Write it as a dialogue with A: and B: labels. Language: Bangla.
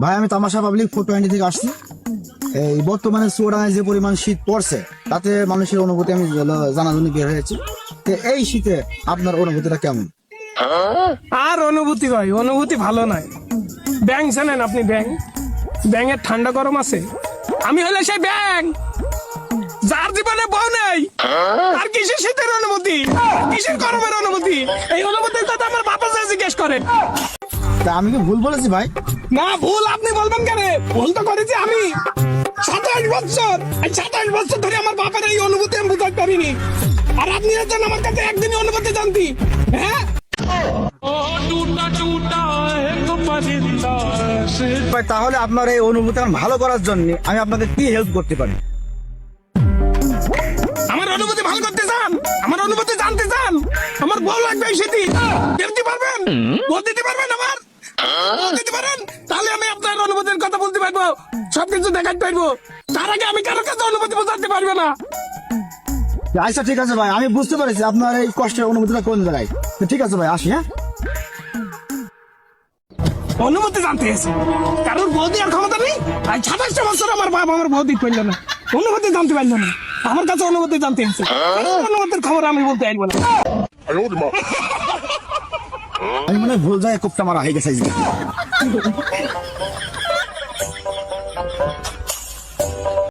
A: ভাই, আমি তামাশা পাবলিক ফোর টোয়েন্টি থেকে আসছি। এই বর্তমানে চুয়াডাঙ্গায় যে পরিমাণ শীত পড়ছে, তাতে মানুষের অনুভূতি আমি জানার জন্য বের হয়েছি। এই শীতে আপনার অনুভূতিটা কেমন?
B: আর অনুভূতি ভাই, অনুভূতি ভালো নাই। ব্যাং জানেন আপনি ব্যাং ব্যাঙের ঠান্ডা গরম আছে। আমি হলে সেই ব্যাং যার জীবনে বউ নেই আর কিসের শীতের অনুভূতি? কিসের গরমের অনুভূতি? এই অনুভূতির কথা আমার বাবা জিজ্ঞেস করে
A: তা আমি কি ভুল বলেছি ভাই?
B: না ভুল আপনি বলবেন কেন? ভুল তো করেছি আমি। সাতাশ বছর এই সাতাশ বছর ধরে আমার বাপের এই অনুভূতি আমি বুঝতে পারিনি। আর আপনি হচ্ছেন আমার কাছে একদিনই অনুভূতি জানতি। হ্যাঁ?
A: তাহলে আপনার এই অনুভূতি ভালো করার জন্য আমি আপনাকে কি হেল্প করতে পারি?
B: আমার অনুভূতি ভালো করতে চান? আমার অনুভূতি জানতে চান? আমার বউ লাগবে সেটি। দিতে পারবেন? বল দিতে পারবেন আমার? পারেন? তাহলে আমি আপনার অনুভূতির কথা বলতে পারব। সবকিছু দেখাতে পারব। তার আগে আমি কারও কাছে অনুভূতি বোঝাতে পারব না।
A: আচ্ছা ঠিক আছে ভাই আমি বুঝতে পেরেছি আপনার এই কষ্টের অনুভূতিটা কোন জায়গায়। ঠিক আছে ভাই আসি হ্যাঁ?
B: অনুমতি জানতে এসে কারোর বউ দেওয়ার ক্ষমতা নেই? আর সাতাশটা বছর আমার বাবা আমার বউ দিতে পারল না। অনুমতি জানতে পারল না। আমার কাছে অনুমতি জানতে এসে অনুমতির খবর আমি বলতে পারব না।
A: আমি মনে ভুল যায় কোপটা মারা হয়ে গেছে।